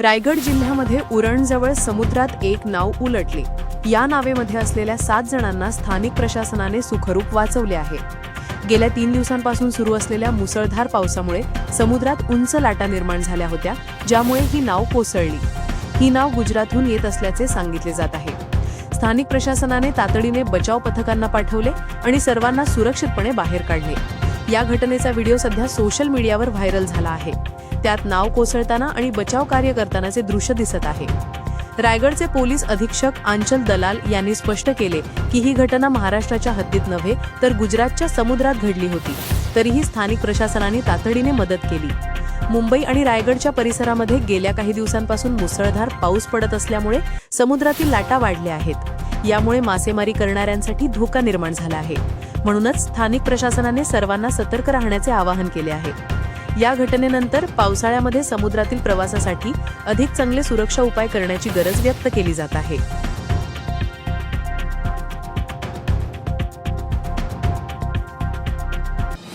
रायगड जिल्ह्यामध्ये उरणजवळ समुद्रात एक नाव उलटली. या नावेमध्ये असलेल्या सात जणांना स्थानिक प्रशासनाने सुखरूप वाचवले आहे. गेल्या तीन दिवसांपासून सुरू असलेल्या मुसळधार पावसामुळे समुद्रात उंच लाटा निर्माण झाल्या होत्या ज्यामुळे ही नाव कोसळली. ही नाव गुजरातहून येत असल्याचे सांगितले जात आहे. स्थानिक प्रशासनाने तातडीने बचाव पथकांना पाठवले आणि सर्वांना सुरक्षितपणे बाहेर काढले. या घटनेचा व्हिडिओ सध्या सोशल मीडियावर व्हायरल झाला आहे. त्यात नाव कोसळताना आणि बचाव कार्य करतानाचे दृश्य दिसत आहे. रायगडचे पोलीस अधीक्षक आंचल दलाल यांनी स्पष्ट केले की ही घटना महाराष्ट्राच्या हद्दीत नव्हे तर गुजरातच्या समुद्रात घडली होती. तरीही स्थानिक प्रशासनाने तातडीने मदत केली. मुंबई आणि रायगडच्या परिसरामध्ये गेल्या काही दिवसांपासून मुसळधार पाऊस पडत असल्यामुळे समुद्रातील लाटा वाढल्या आहेत. यामुळे मासेमारी करणाऱ्यांसाठी धोका निर्माण झाला आहे. म्हणूनच स्थानिक प्रशासनाने सर्वांना सतर्क राहण्याचे आवाहन केले आहे. या घटनेनंतर पावसाळ्यामध्ये समुद्रातील प्रवासासाठी अधिक चांगले सुरक्षा उपाय करण्याची गरज व्यक्त केली जात आहे.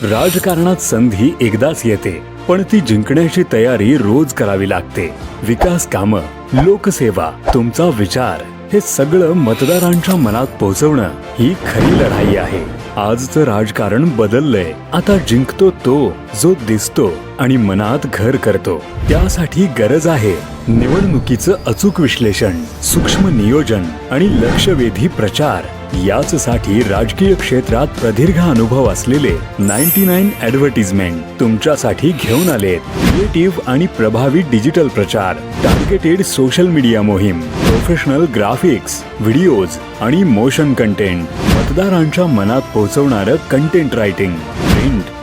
राजकारणात संधी एकदाच येते पण ती जिंकण्याची तयारी रोज करावी लागते. विकास कामं लोकसेवा तुमचा विचार. हे सगळं मतदारांच्या मनात पोहोचवणं ही खरी लढाई आहे. आजचं राजकारण बदललंय. आता जिंकतो तो जो दिसतो. आणि मनात घर करतो. त्यासाठी गरज आहे निवडणुकीचं अचूक विश्लेषण सूक्ष्म नियोजन आणि लक्षवेधी प्रचार. याच साठी राजकीय क्षेत्रात प्रदीर्घ अनुभव असलेले नाईन्टी नाईन ऍडव्हर्टिजमेंट तुमच्यासाठी घेऊन आले क्रिएटिव्ह आणि प्रभावी डिजिटल प्रचार टार्गेटेड सोशल मीडिया मोहीम प्रोफेशनल ग्राफिक्स व्हिडिओज आणि मोशन कंटेंट. मतदारांच्या मनात पोहोचवणारं कंटेंट रायटिंग प्रिंट